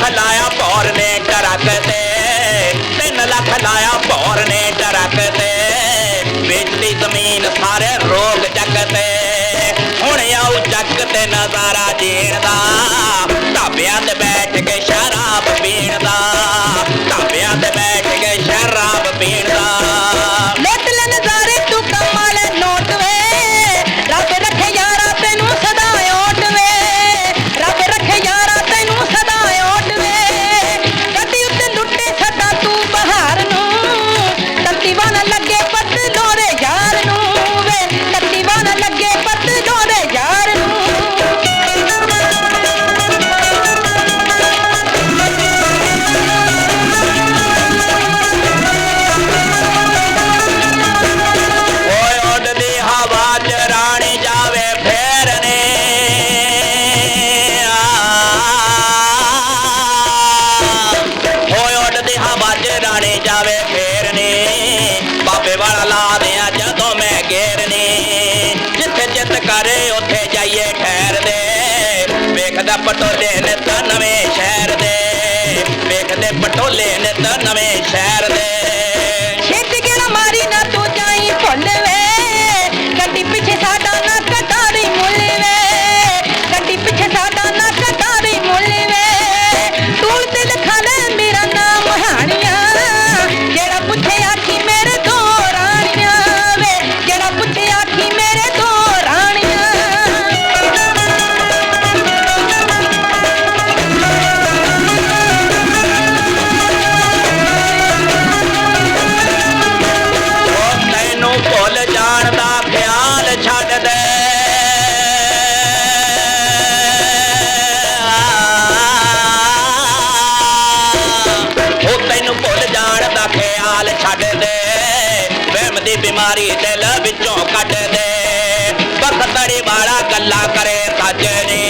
ਲੱਖ ਲਾਇਆ ਭੌਰ ਨੇ ਟਰੱਕ ਤੇ 3 ਲੱਖ ਲਾਇਆ ਭੌਰ ਨੇ ਟਰੱਕ ਤੇ। ਵੇਚਦੀ ਜ਼ਮੀਨ ਸਾਰੇ ਰੋਗ ਚੱਕ ਤੇ। ਹੁਣ ਆਉ ਚੱਕ ਤੇ ਨਜ਼ਾਰਾ ਜੀਣ ਦਾ, ਢਾਬਿਆਂ ਤੇ ਬੈਠ ਕੇ ਸ਼ਰਾਬ ਪੀਣ ਦਾ। ला दे जदों मैं गेरनी जित जित करे उथे जाइए ठहर दे। वेखदा पटोले नवे शहर दे। वेखदे पटोले नवे शहर दे। ਮਾਰੀ ਦਿਲ ਵਿੱਚੋਂ ਕੱਢ ਦੇ। ਬਖਤੜੀ ਵਾਲਾ ਗੱਲਾਂ ਕਰੇ ਸਾਜਣੇ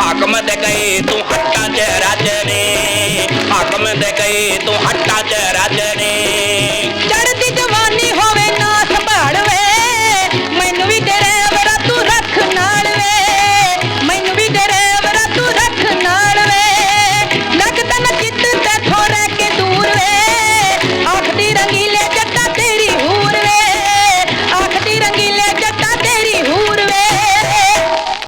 ਹਾਕਮ ਦੇ ਗਏ ਤੂੰ ਹੱਟਾਂ 'ਚ ਰਾਜਣੇ ਹਾਕਮ ਦੇ ਗਏ ਤੂੰ ਹੱਟਾਂ 'ਚ ਰਾਜਣੇ